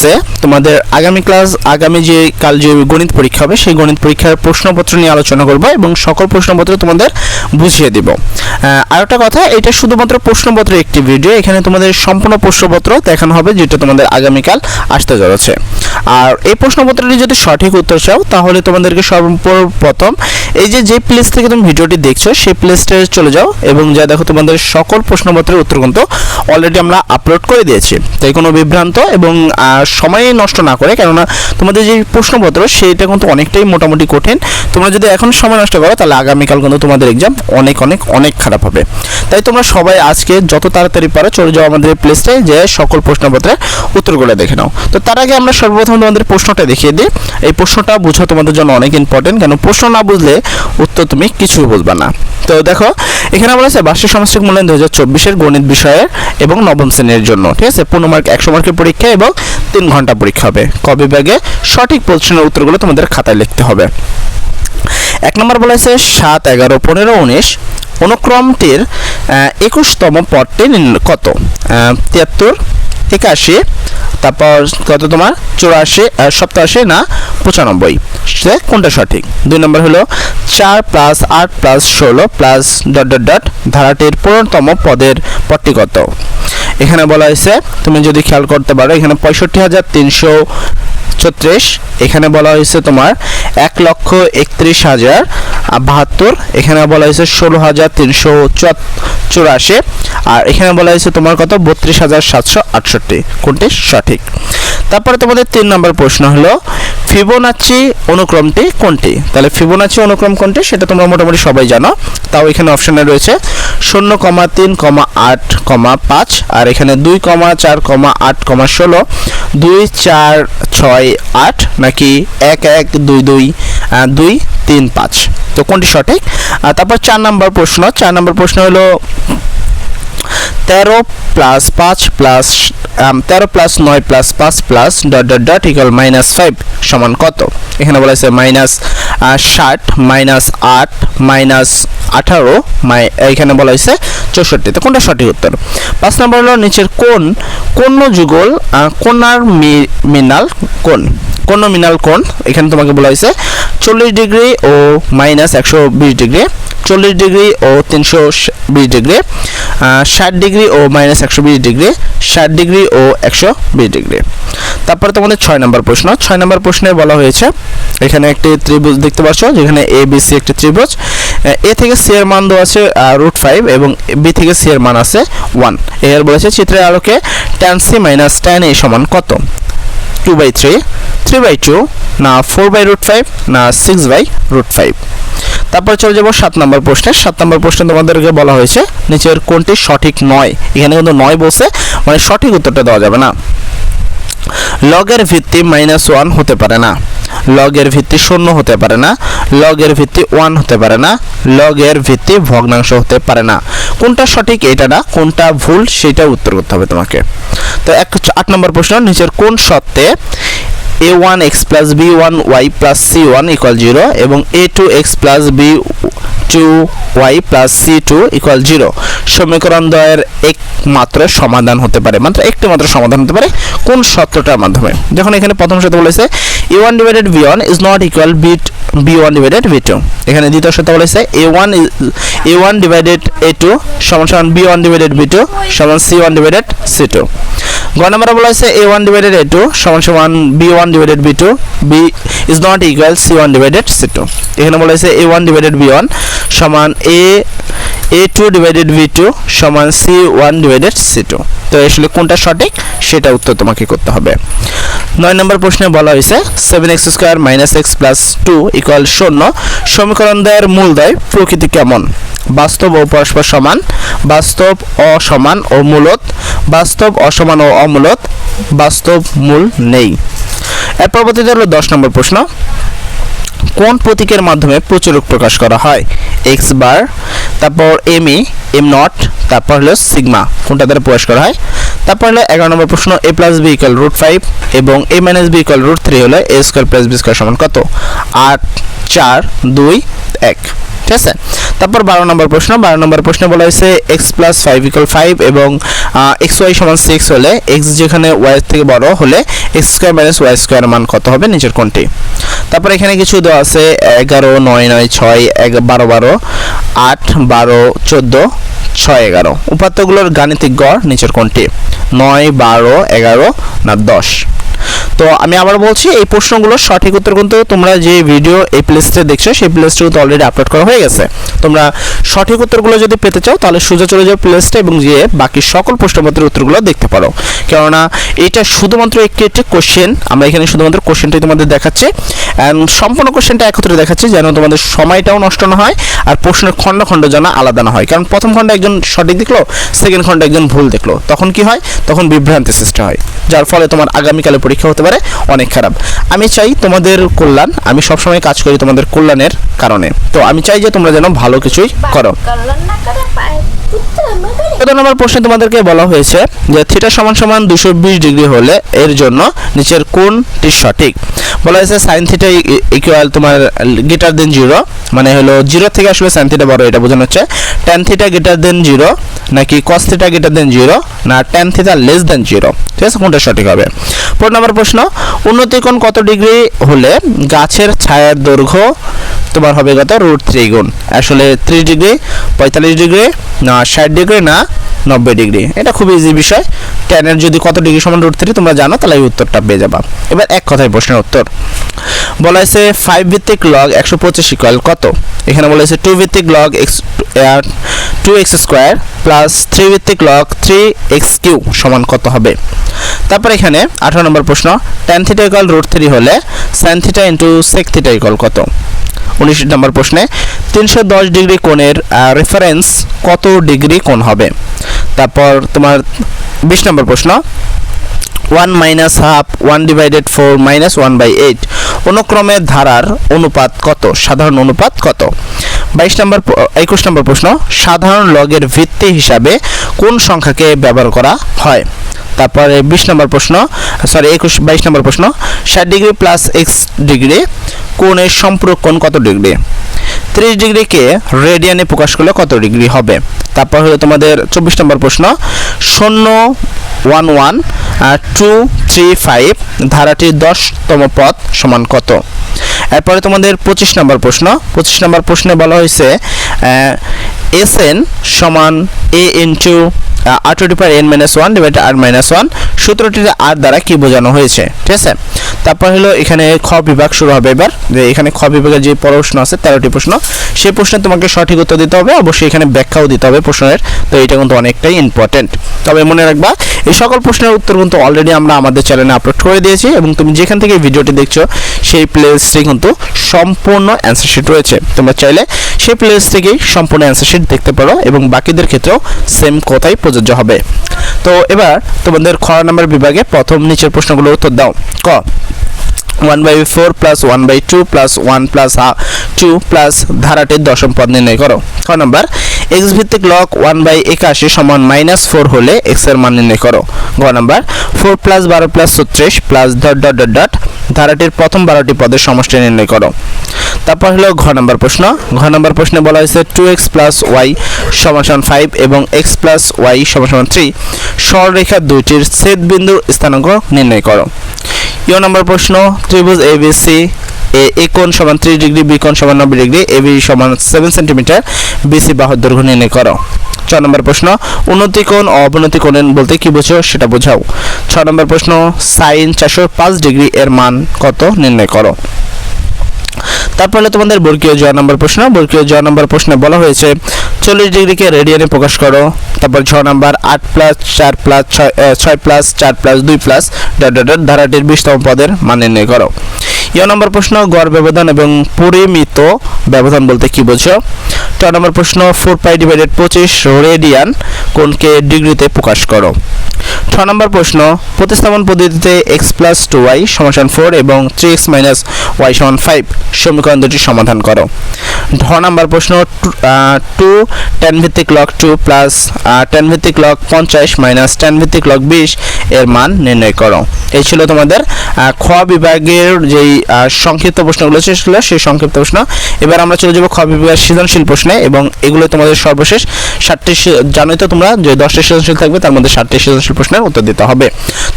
ক্লাসে তোমাদের আগামী ক্লাস আগামী যে কাল যে গণিত পরীক্ষা হবে, সেই গণিত পরীক্ষার প্রশ্নপত্র নিয়ে আলোচনা করব এবং সকল প্রশ্নপত্র তোমাদের বুঝিয়ে দিব। আর একটা কথা, এটা শুধুমাত্র প্রশ্নপত্রের একটি ভিডিও এখানে তোমাদের সম্পূর্ণ প্রশ্নপত্র দেখানো হবে, যেটা তোমাদের আগামীকাল আসতে যাচ্ছে আর এই প্রশ্নপত্রটি যদি সঠিক উত্তর চাও, তাহলে তোমাদেরকে সর্বপ্রথম এই যে যে প্লেস থেকে তুমি ভিডিওটি দেখছ, সেই প্লেসটে চলে যাও এবং যা দেখো তোমাদের সকল প্রশ্নপত্রের উত্তর কিন্তু অলরেডি আমরা আপলোড করে দিয়েছি। তাই কোনো বিভ্রান্ত এবং সময় নষ্ট না করে, কেননা তোমাদের যে প্রশ্নপত্র সেইটা কিন্তু অনেকটাই মোটামুটি কঠিন। তোমরা যদি এখন সময় নষ্ট করো, তাহলে আগামীকাল কিন্তু তোমাদের এক্সাম অনেক অনেক অনেক খারাপ হবে। তাই তোমরা সবাই আজকে যত তাড়াতাড়ি পারো, চলে যাও আমাদের প্লেসটায় যে সকল প্রশ্নপত্রের উত্তরগুলো দেখে নাও। তো তার আগে আমরা সর্বপ্রথম তোমাদের প্রশ্নটা দেখিয়ে দিই। এই প্রশ্নটা বোঝা তোমাদের জন্য অনেক ইম্পর্টেন্ট কেন প্রশ্ন না বুঝলে উত্তর তুমি কিছুই বুঝবা না। তো দেখো এখানে বলা আছে বার্ষিক সামষ্টিক মূল্যায়ন দু হাজার চব্বিশের গণিত বিষয়ের এবং নবম শ্রেণির জন্য ঠিক আছে? পনেরো মার্ক একশো মার্কের পরীক্ষা এবং তিন ঘণ্টা পরীক্ষা হবে। ক বিভাগে সঠিক প্রশ্নের উত্তরগুলো তোমাদের খাতায় লিখতে হবে। এক নম্বর বলা আছে সাত এগারো পনেরো উনিশ। অনুক্রমটির একুশতম পদটি কত? আহ, একাশি তারপর কত তোমার? চৌরাশি সপ্তাশি না, পঁচানব্বই। সে কোনটা সঠিক? দুই নম্বর হলো চার প্লাস আট প্লাস ষোলো প্লাস ডট ডট ডট ধারাটির পুরনতম পদের পদটি কত? এখানে বলা হয়েছে, তুমি যদি খেয়াল করতে পারো, এখানে পঁয়ষট্টি হাজার তিনশো ছত্রিশ, এখানে বলা হয়েছে তোমার এক লক্ষ একত্রিশ হাজার বাহাত্তর, এখানে বলা হয়েছে ষোলো হাজার তিনশো চুরাশি, আর এখানে বলা হয়েছে তোমার কত? বত্রিশ হাজার সাতশো আটষট্টি। কোনটি? সঠিক। তারপরে তোমাদের তিন নম্বর প্রশ্ন হলো ফিবোনাচি অনুক্রমটি কোনটি? তাহলে ফিবোনাচি অনুক্রম কোনটি? সেটা তোমরা মোটামুটি সবাই জানো। তাও এখানে অপশনে রয়েছে, শূন্য কমা তিন কমা আট কমা পাঁচ, আর এখানে দুই কমা চার কমা আট কমা ষোলো দুই চার ছয় আট নাকি এক এক দুই দুই দুই তিন পাঁচ। তো কোনটি সঠিক? তারপর চার নম্বর প্রশ্ন। চার নম্বর প্রশ্ন হলো, তেরো প্লাস পাঁচ প্লাস তেরো প্লাস নয় প্লাস পাঁচ plus dot dot dot equal minus five সমান কত? এখানে বলা হয়েছে মাইনাস ষাট মাইনাস আট মাইনাস আঠারো মাই এখানে বলা হয়েছে চৌষট্টি তো কোনটা সঠিক উত্তর? পাঁচ নম্বর হলো নিচের কোন কোন যুগল কোনার মিনাল কোন কোন মিনাল কোন এখানে তোমাকে বলা হয়েছে চল্লিশ ডিগ্রি ও মাইনাস একশো বিশ ডিগ্রি, চল্লিশ ডিগ্রি ও তিনশো বিশ ডিগ্রি ষাট ডিগ্রি ও মাইনাস একশো বিশ ডিগ্রি, ষাট ডিগ্রি ও একশো বিশ ডিগ্রি। তারপরে তোমাদের ছয় নম্বর প্রশ্ন। ছয় নম্বর প্রশ্নে বলা হয়েছে, এখানে একটি ত্রিভুজ দেখতে পাচ্ছ, যেখানে এ বি সি একটি ত্রিভুজ। এ থেকে সি এর মান দেওয়া আছে রুট ফাইভ এবং বি থেকে সি এর মান আছে ওয়ানের বলেছে চিত্রের আলোকে tan C minus tan A সমান কত? Two by three three by two না ফোর বাই রুট ফাইভ না সিক্স বাই রুট ফাইভ তারপর চলে যাব সাত নম্বর প্রশ্নে। সাত নম্বর প্রশ্নে তোমাদেরকে বলা হয়েছে, নিচের কোনটি সঠিক নয়? এখানে কিন্তু নয় বসে মানে সঠিক উত্তরটা দেওয়া যাবে না। লগের ভিত্তি মাইনাস ওয়ান হতে পারে না। লগের ভিত্তি শূন্য হতে পারে না। লগের ভিত্তি ওয়ান হতে পারে না, লগের ভিত্তি ভগ্নাংশ হতে পারে না। কোনটা সঠিক এটা না, কোনটা ভুল সেটা উত্তর করতে হবে তোমাকে। তো এক আট নম্বর প্রশ্ন, নিচের কোন সত্ত্বে A one x plus B one y plus C one equal zero এবং A two x plus B two y plus C two equal zero সমীকরণ দ্বয়ের একমাত্র সমাধান হতে পারে। মাত্র একটি মাত্র সমাধান হতে পারে কোন সত্যটার মাধ্যমে? যখন এখানে প্রথম সত্য বলেছে A one divided B one is not equal B B one divided B two এখানে দ্বিতীয় সত্য বলেছে A one A one divided A two সমান সমান B one divided B two সমান C one divided C two গ নম্বরে বলা হয়েছে A one divided A two সমান সমান B one divided B two B is not equal C one divided C two এখানে বলা হয়েছে A one divided B one সমান A A two divided B two সমান C one divided C two তো আসলে কোনটা সঠিক? সেটা উত্তর তোমাকে করতে হবে। নয় নম্বর প্রশ্নে বলা হয়েছে seven x square minus x plus two equal শূন্য। সমীকরণ দ্বয়ের মূলদ্বয় প্রকৃতি কেমন? বাস্তব ও পরস্পর সমান, বাস্তব অসমান ও মূলত, বাস্তব অসমান ও অমূলত, বাস্তব মূল নেই। এর পরবর্তীতে হলো দশ নম্বর প্রশ্ন। কোন প্রতীকের মাধ্যমে প্রচুরক প্রকাশ করা হয়? এক্স বার তারপর এম ই এম নট তারপর হলো সিগমা কোনটা দ্বারা প্রকাশ করা হয়? তারপর হলো এগারো নম্বর প্রশ্ন A plus B equal root five এবং A minus B equal root three হলো A square plus B square সমান কত? আট, চার, দুই, এক। ঠিক আছে? তারপর বারো নম্বর প্রশ্ন, বারো নম্বর প্রশ্নে বলা হয়েছে x plus five equal five এবং এক্স ওয়াই সমান সিক্স হলে এক্স যেখানে ওয়াই থেকে বড় হলে x square minus y square মান কত হবে নিচের কোনটি? তারপর এখানে কিছু দেওয়া আছে, এগারো, নয় নয়, ছয় এক বারো বারো, আট, বারো, চোদ্দ, ছয়, এগারো। উপাত্তগুলোর গাণিতিক গড় নিচের কোনটি? নয়, বারো, এগারো, না দশ। তো আমি আবার বলছি, এই প্রশ্নগুলোর সঠিক উত্তর কিন্তু তোমরা যে ভিডিও এই প্লেসটা দেখছ, সেই প্লেসটা কিন্তু অলরেডি আপলোড করা হয়ে গেছে। তোমরা সঠিক উত্তরগুলো যদি পেতে চাও, তাহলে সোজা চলে যাও প্লেসটা এবং গিয়ে বাকি সকল প্রশ্নপত্রের উত্তরগুলো দেখতে পারো। কেননা এটা শুধুমাত্র একটি একটি কোশ্চেন আমরা এখানে শুধুমাত্র কোশ্চেনটাই তোমাদের দেখাচ্ছি। অ্যান্ড সম্পূর্ণ কোশ্চেনটা একত্রে দেখাচ্ছি যেন তোমাদের সময়টাও নষ্ট না হয় আর প্রশ্নের খণ্ড খণ্ড যেন আলাদা না হয়। কারণ প্রথম খণ্ড একজন সঠিক দেখল সেকেন্ড খণ্ড একজন ভুল দেখল। তখন কি হয়? তখন বিভ্রান্তি সৃষ্টি হয়, যার ফলে তোমার আগামীকালে পরীক্ষা হতে পারে। অনেক খারাপ। আমি চাই তোমাদের কল্যাণ, আমি সবসময় কাজ করি তোমাদের কল্যাণের কারণে। তো আমি চাই যে তোমরা যেন ভালো কিছুই করো। কল্যাণ না চোদ্দ নম্বর প্রশ্নে তোমাদেরকে বলা হয়েছে যে থিটা সমান সমান দুশো বিশ ডিগ্রি হলে এর জন্য নিচের কোনটি সঠিক? বলা হয়েছে সাইন থিটা ইকুয়াল তোমার গেটার দেন জিরো মানে হলো জিরো থেকে আসলে সাইন থিটা বড়, এটা বোঝানো হচ্ছে। Tan theta greater than zero নাকি cos theta greater than zero না tan theta less than zero ঠিক আছে, কোনটা সঠিক হবে? পনেরো নম্বর প্রশ্ন উন্নতি কোণ কত ডিগ্রি হলে গাছের ছায়ার দৈর্ঘ্য তোমার হবে কত? রুট থ্রি গুণ। আসলে ত্রিশ ডিগ্রি পঁয়তাল্লিশ ডিগ্রি না ষাট ডিগ্রি না নব্বই ডিগ্রি এটা খুব ইজি বিষয়। টেনের যদি কত ডিগ্রি সমান রুট থ্রি তোমরা জানো, তাহলে এই উত্তরটা পেয়ে যাবা। এবার এক কথায় প্রশ্নের উত্তর। বলা হয়েছে ফাইভ ভিত্তিক লগ একশো পঁচিশ ইকুয়াল কত? এখানে বলা হয়েছে টু ভিত্তিক log x two x square plus three ভিত্তিক লগ থ্রি এক্স কিউ সমান কত হবে? তারপর এখানে আঠারো নম্বর প্রশ্ন tan theta equal root three হলে sine theta into sec theta equal কত? উনিশ নম্বর প্রশ্নে তিনশো দশ ডিগ্রি কোণের রেফারেন্স কত ডিগ্রি কোণ হবে? তারপর তোমার বিশ নম্বর প্রশ্ন one minus half one divided four minus one by eight অনুক্রমের ধারার অনুপাত কত? সাধারণ অনুপাত কত? বাইশ নম্বর একুশ নম্বর প্রশ্ন, সাধারণ লগের ভিত্তি হিসাবে কোন সংখ্যাকে ব্যবহার করা হয়? তারপরে বিশ নম্বর প্রশ্ন সরি একুশ, বাইশ নম্বর প্রশ্ন, ষাট ডিগ্রি প্লাস এক্স ডিগ্রি কোণের সম্পূরক কোণ কত ডিগ্রি? ত্রিশ ডিগ্রিকে রেডিয়ানে প্রকাশ করলে কত ডিগ্রি হবে? তারপর হলো তোমাদের চব্বিশ নম্বর প্রশ্ন, শূন্য one one two three five ধারাটির দশতম পদ সমান কত? এরপরে তোমাদের পঁচিশ নম্বর প্রশ্ন। পঁচিশ নম্বর প্রশ্নে বলা হয়েছে এস এন সমান A into R two N minus one divide R minus one সূত্রটির R দ্বারা কি বোঝানো হয়েছে? ঠিক আছে? তারপর হলো এখানে খ বিভাগ শুরু হবে এবার। যে এখানে খ বিভাগের যে প্রশ্ন আছে, তেরোটি প্রশ্ন। সেই প্রশ্নে তোমাকে সঠিক উত্তর দিতে হবে। অবশ্যই এখানে ব্যাখ্যাও দিতে হবে প্রশ্নের। তো এটা কিন্তু অনেকটাই ইম্পর্টেন্ট তবে মনে রাখবা, এই সকল প্রশ্নের উত্তর কিন্তু অলরেডি আমরা আমাদের চ্যানেলে আপলোড করে দিয়েছি এবং তুমি যেখান থেকে ভিডিওটি দেখছ, সেই প্লেসটি কিন্তু সম্পূর্ণ অ্যান্সার শিট রয়েছে। তোমরা চাইলে সেই প্লেস থেকেই সম্পূর্ণ অ্যান্সার শিট দেখতে পারো এবং বাকিদের ক্ষেত্রেও সেম কথাই প্রযোজ্য হবে। তো এবার তোমাদের খ নাম্বার বিভাগে প্রথম নিচের প্রশ্নগুলো উত্তর দাও। ক one by four plus one by two plus one plus two plus ধারাটির দশম পদ নির্ণয় করো। খ নাম্বার এক্স ভিত্তিক লক ওয়ান বাই একাশি সমান মাইনাস ফোর হলে এক্সের মান নির্ণয় করো। গ নাম্বার ফোর প্লাস বারো প্লাস ছত্রিশ plus dot dot dot dot ধারাটির প্রথম বারোটি পদের সমষ্টি নির্ণয় করো। তারপর হলো ঘ নম্বর প্রশ্ন। ঘ নম্বর প্রশ্নে বলা হয়েছে টু এক্স প্লাস ওয়াই সমান ফাইভ এবং এক্স প্লাস ওয়াই সমান থ্রি সরলরেখা দুইটির ছেদ বিন্দুর স্থানাঙ্ক নির্ণয় করো। ইয় নম্বর প্রশ্ন, ত্রিভুজ এ বি সি এ কোণ সমান ত্রিশ ডিগ্রি, বি কোণ সমান নব্বই ডিগ্রি, এ, বি সমান সেভেন সেন্টিমিটার বিসি বাহুর দৈর্ঘ্য নির্ণয় করো। ছ নম্বর প্রশ্ন, উন্নতি কোণ অবনতি কোণ বলতে কি বোঝো সেটা বোঝাও। ছ নম্বর প্রশ্ন, সাইন চারশো পাঁচ ডিগ্রি এর মান কত নির্ণয় করো। তারপর তোমাদের বর্গীয় জ নম্বর প্রশ্ন। বর্গীয় জ নম্বর প্রশ্নে বলা হয়েছে, চল্লিশ ডিগ্রিকে রেডিয়ানে প্রকাশ করো, তারপর ছ নম্বর আট প্লাস চার প্লাস ছয় ছয় প্লাস চার প্লাস দুই প্লাস ডট ডট, ধারাটির বিশতম পদের মান নির্ণয় করো। ইয় নম্বর প্রশ্ন, গড় ব্যবধান এবং পরিমিত ব্যবধান বলতে কি বোঝো? ছ নম্বর প্রশ্ন ফোর পাই ডিভাইডেড পঁচিশ রেডিয়ান কোনকে ডিগ্রিতে প্রকাশ করো। ছ নম্বর প্রশ্ন, প্রতিস্থাপন পদ্ধতিতে এক্স প্লাস টু ওয়াই সমাধান ফোর এবং থ্রি এক্স মাইনাস ওয়াই সমান ফাইভ সমীকরণ দুটি সমাধান করো। ঢ নম্বর প্রশ্ন, টু টেন ভিত্তিক লক টু প্লাস টেন ভিত্তিক লক পঞ্চাশ মাইনাস টেন ভিত্তিক লক বিশ এর মান নির্ণয় করো। এই ছিল তোমাদের খ বিভাগের যেই সংক্ষিপ্ত প্রশ্নগুলো ছিল সেই সংক্ষিপ্ত প্রশ্ন। এবার আমরা চলে যাব খ বিভাগের সৃজনশীল প্রশ্নে এবং এগুলো তোমাদের সর্বশেষ ষাটটি জানোই তো তোমরা যে দশটি সৃজনশীল থাকবে, তার মধ্যে ষাটটি সৃজনশীল প্রশ্নের উত্তর দিতে হবে।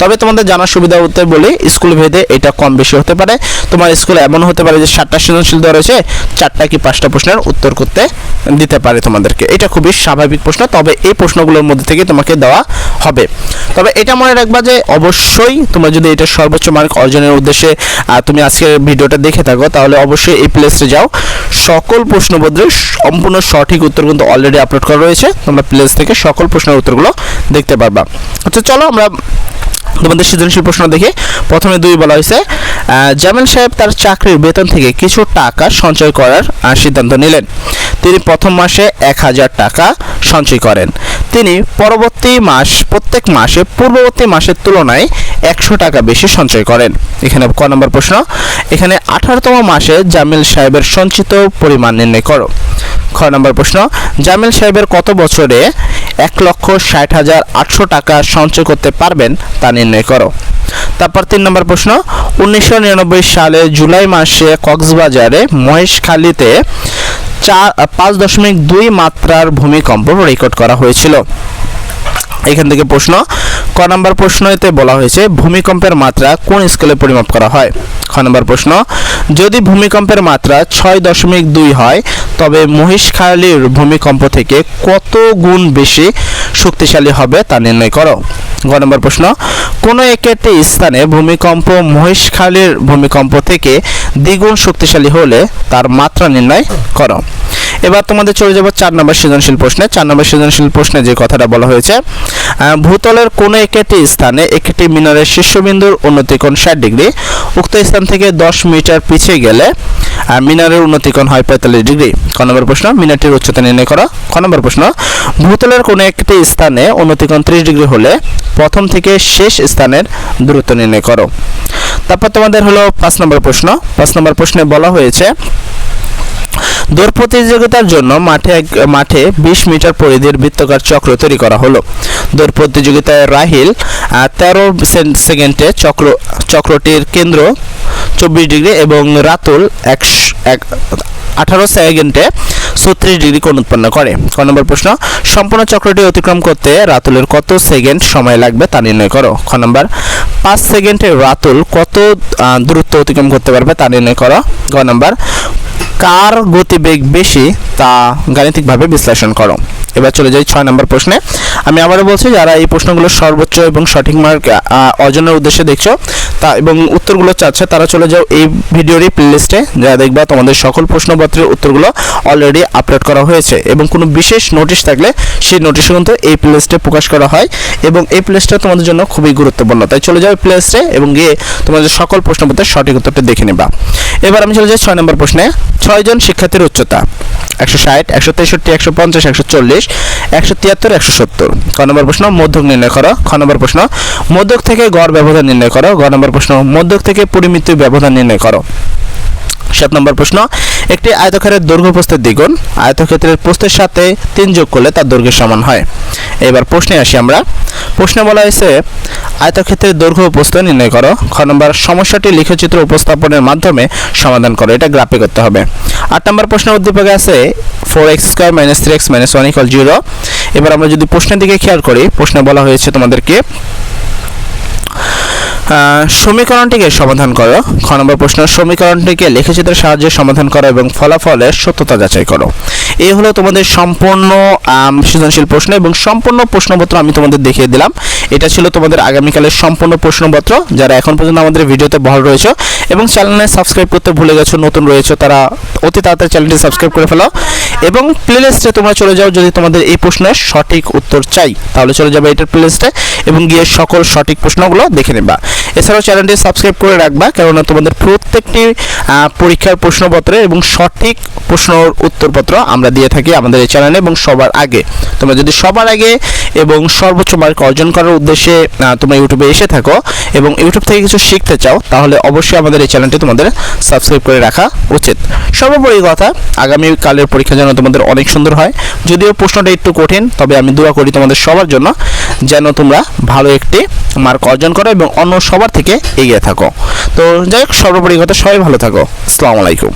তবে তোমাদের জানার সুবিধা হতে বলে, স্কুল ভেদে এটা কম বেশি হতে পারে। তোমার স্কুলে এমন হতে পারে যে ষাটটা সৃজনশীল দেওয়া রয়েছে, চারটা কি পাঁচটা প্রশ্নের উত্তর করতে দিতে পারে তোমাদেরকে। এটা খুবই স্বাভাবিক প্রশ্ন, তবে এই প্রশ্নগুলোর মধ্যে থেকে তোমাকে দেওয়া হবে। তবে এটা মনে রাখবা যে অবশ্যই তোমরা যদি এটা সর্বোচ্চ মার্ক অর্জনের উদ্দেশ্যে তুমি আজকের ভিডিওটা দেখে থাকো, তাহলে অবশ্যই এই প্লেসে যাও। সকল প্রশ্নপত্রের সম্পূর্ণ সঠিক উত্তর কিন্তু অলরেডি আপলোড করা রয়েছে। তোমরা প্লেস থেকে সকল প্রশ্নের উত্তরগুলো দেখতে পারবা। আচ্ছা চলো আমরা তোমাদের সৃজনশীল প্রশ্ন দেখে। প্রথমে দুই বলা হয়েছে জামিল সাহেব তার চাকরির বেতন থেকে কিছু টাকা সঞ্চয় করার সিদ্ধান্ত নিলেন। তিনি প্রথম মাসে এক হাজার টাকা সঞ্চয় করেন। তিনি পরবর্তী মাস, প্রত্যেক মাসে, পূর্ববর্তী মাসের তুলনায় একশো টাকা বেশি সঞ্চয় করেন। এখানে ক নম্বর প্রশ্ন, এখানে আঠারোতম মাসে জামিল সাহেবের সঞ্চিত পরিমাণ নির্ণয় করো। খ নম্বর প্রশ্ন, জামিল সাহেবের কত বছরে এক লক্ষ ষাট হাজার আটশো টাকা সঞ্চয় করতে পারবেন তা নির্ণয় করো। তারপর তিন নম্বর প্রশ্ন, উনিশশো নিরানব্বই সালে জুলাই মাসে কক্সবাজারে মহেশখালীতে চার পাঁচ দশমিক দুই মাত্রার ভূমিকম্প রেকর্ড করা হয়েছিল। এখান থেকে প্রশ্ন, ক নম্বর প্রশ্ন এতে বলা হয়েছে, ভূমিকম্পের মাত্রা কোন স্কেলে পরিমাপ করা হয়? খ নম্বর প্রশ্ন, যদি ভূমিকম্পের মাত্রা ছয় দশমিক দুই হয়, তবে মহিষখালীর ভূমিকম্প থেকে কত গুণ বেশি শক্তিশালী হবে তা নির্ণয় করো। গ নম্বর প্রশ্ন, কোন একটি স্থানে ভূমিকম্প মহিষখালীর ভূমিকম্প থেকে দ্বিগুণ শক্তিশালী হলে তার মাত্রা নির্ণয় করো। এবার তোমাদের চলে যাব চার নম্বর সৃজনশীল প্রশ্নে। চার নম্বর সৃজনশীল প্রশ্নে যে কথাটা বলা হয়েছে ভূতলের কোনো একটি স্থানে একটি মিনারের শীর্ষবিন্দুর উন্নতিকোণ ষাট ডিগ্রি, উক্ত স্থান থেকে দশ মিটার পিছিয়ে গেলে আহ, মিনারের উন্নতিকোণ হয় পঁয়তাল্লিশ ডিগ্রি। ক নম্বর প্রশ্ন মিনারটির উচ্চতা নির্ণয় করো। ক নম্বর প্রশ্ন ভূতলের কোনো একটি স্থানে উন্নতিকোণ ত্রিশ ডিগ্রি হলে প্রথম থেকে শেষ স্থানের দূরত্ব নির্ণয় করো। তারপর তোমাদের হলো পাঁচ নম্বর প্রশ্ন। পাঁচ নম্বর প্রশ্নে বলা হয়েছে দৌড় প্রতিযোগিতার জন্য মাঠে মাঠে বিশ মিটার পরিধির বৃত্তকার চক্র তৈরি করা হলো। দৌড় প্রতিযোগিতায় রাহিল তেরো সেকেন্ডে চক্র, চক্রটির কেন্দ্র চব্বিশ ডিগ্রি এবং রাতুল এক, আঠারো সেকেন্ডে ছত্রিশ ডিগ্রি কোণ উৎপন্ন করে। ক নম্বর প্রশ্ন, সম্পূর্ণ চক্রটি অতিক্রম করতে রাতুলের কত সেকেন্ড সময় লাগবে তা নির্ণয় করো। খ নম্বর, পাঁচ সেকেন্ডে রাতুল কত দূরত্ব অতিক্রম করতে পারবে তা নির্ণয় করো। গ নম্বর কার গতিবেগ বেশি তা গাণিতিকভাবে বিশ্লেষণ করো। এবার চলে যাই ছয় নম্বর প্রশ্নে। আমি আবারও বলছি, যারা এই প্রশ্নগুলো সর্বোচ্চ এবং সঠিক মার্ক অর্জনের উদ্দেশ্যে দেখছ, তা এবং উত্তরগুলো চাচ্ছে, তারা চলে যাও এই ভিডিওরই প্লেলিস্টে যা দেখবা তোমাদের সকল প্রশ্নপত্রের উত্তরগুলো অলরেডি আপলোড করা হয়েছে এবং কোনো বিশেষ নোটিশ থাকলে সেই নোটিশ কিন্তু এই প্লেলিস্টে প্রকাশ করা হয় এবং এই প্লেলিস্টটা তোমাদের জন্য খুবই গুরুত্বপূর্ণ। তাই চলে যাও প্লেলিস্টে এবং গিয়ে তোমাদের সকল প্রশ্নপত্রের সঠিক উত্তরটা দেখে নেবা। এবার আমি চলে যাই ছয় নম্বর প্রশ্নে। ছয়জন শিক্ষার্থীর উচ্চতা। একশো ষাট, একশো তেষট্টি, একশো পঞ্চাশ, একশো চল্লিশ, একশো তিয়াত্তর, একশো সত্তর। ক নম্বর প্রশ্ন, মধ্যক নির্ণয় করো। খ নম্বর প্রশ্ন, মধ্যক থেকে গড় ব্যবধান নির্ণয় করো। গ নম্বর প্রশ্ন, মধ্যক থেকে পরিমিত ব্যবধান নির্ণয় করো। সাত নম্বর প্রশ্ন, একটি আয়তক্ষেত্রের দৈর্ঘ্য প্রস্থের দ্বিগুণ। আয়তক্ষেত্রের প্রস্থের সাথে তিন যোগ করলে তার দৈর্ঘ্যের সমান হয়। এবার প্রশ্নে আসি আমরা। প্রশ্নে বলা হয়েছে আয়তক্ষেত্রের দৈর্ঘ্য প্রস্থ নির্ণয় করো। খ নম্বর, সমস্যাটি লিখচিত্র উপস্থাপনের মাধ্যমে সমাধান করো। এটা গ্রাফে করতে হবে। আট নম্বর প্রশ্নের উদ্দীপকে আছে four x square minus three x minus one equal zero এবার আমরা যদি প্রশ্নের দিকে খেয়াল করি, প্রশ্নে বলা হয়েছে তোমাদেরকে সমীকরণটিকে সমাধান করো। খ নম্বর প্রশ্ন, সমীকরণটিকে লেখচিত্রের সাহায্যে সমাধান করো এবং ফলাফলের সত্যতা যাচাই করো। এই হলো তোমাদের সম্পূর্ণ সৃজনশীল প্রশ্ন এবং সম্পূর্ণ প্রশ্নপত্র আমি তোমাদের দেখিয়ে দিলাম। এটা ছিল তোমাদের আগামীকালের সম্পূর্ণ প্রশ্নপত্র। যারা এখন পর্যন্ত আমাদের ভিডিওতে বহাল রয়েছে এবং চ্যানেলে সাবস্ক্রাইব করতে ভুলে গেছো, নতুন রয়েছে, তারা অতি তাড়াতাড়ি চ্যানেলটি সাবস্ক্রাইব করে ফেলো। এবং প্লেলিস্টে তোমরা চলে যাও যদি তোমাদের এই প্রশ্নের সঠিক উত্তর চাই। তাহলে চলে যাবে এটার প্লেলিস্টে এবং গিয়ে সকল সঠিক প্রশ্নগুলো দেখে নেবা। এছাড়াও চ্যানেলটি সাবস্ক্রাইব করে রাখবা, কেননা তোমাদের প্রত্যেকটি পরীক্ষার প্রশ্নপত্রে এবং সঠিক প্রশ্নর উত্তরপত্র আমরা দিয়ে থাকি আমাদের এই চ্যানেলে এবং সবার আগে। তোমরা যদি সবার আগে এবং সর্বোচ্চ মার্ক অর্জন করার উদ্দেশ্যে তোমরা ইউটিউবে এসে থাকো এবং ইউটিউব থেকে কিছু শিখতে চাও, তাহলে অবশ্যই আমাদের এই চ্যানেলটি তোমাদের সাবস্ক্রাইব করে রাখা উচিত। সর্বোপরি কথা, আগামী কালের পরীক্ষা যেন তোমাদের অনেক সুন্দর হয়। যদিও প্রশ্নটা একটু কঠিন, তবে আমি দোয়া করি তোমাদের সবার জন্য যেন তোমরা ভালো একটি মার্ক অর্জন করো এবং অন্য সবার থেকে এগিয়ে থাকো। তো যাই হোক, সর্বোপরি কথা, সবাই ভালো থাকো। আসসালামু আলাইকুম।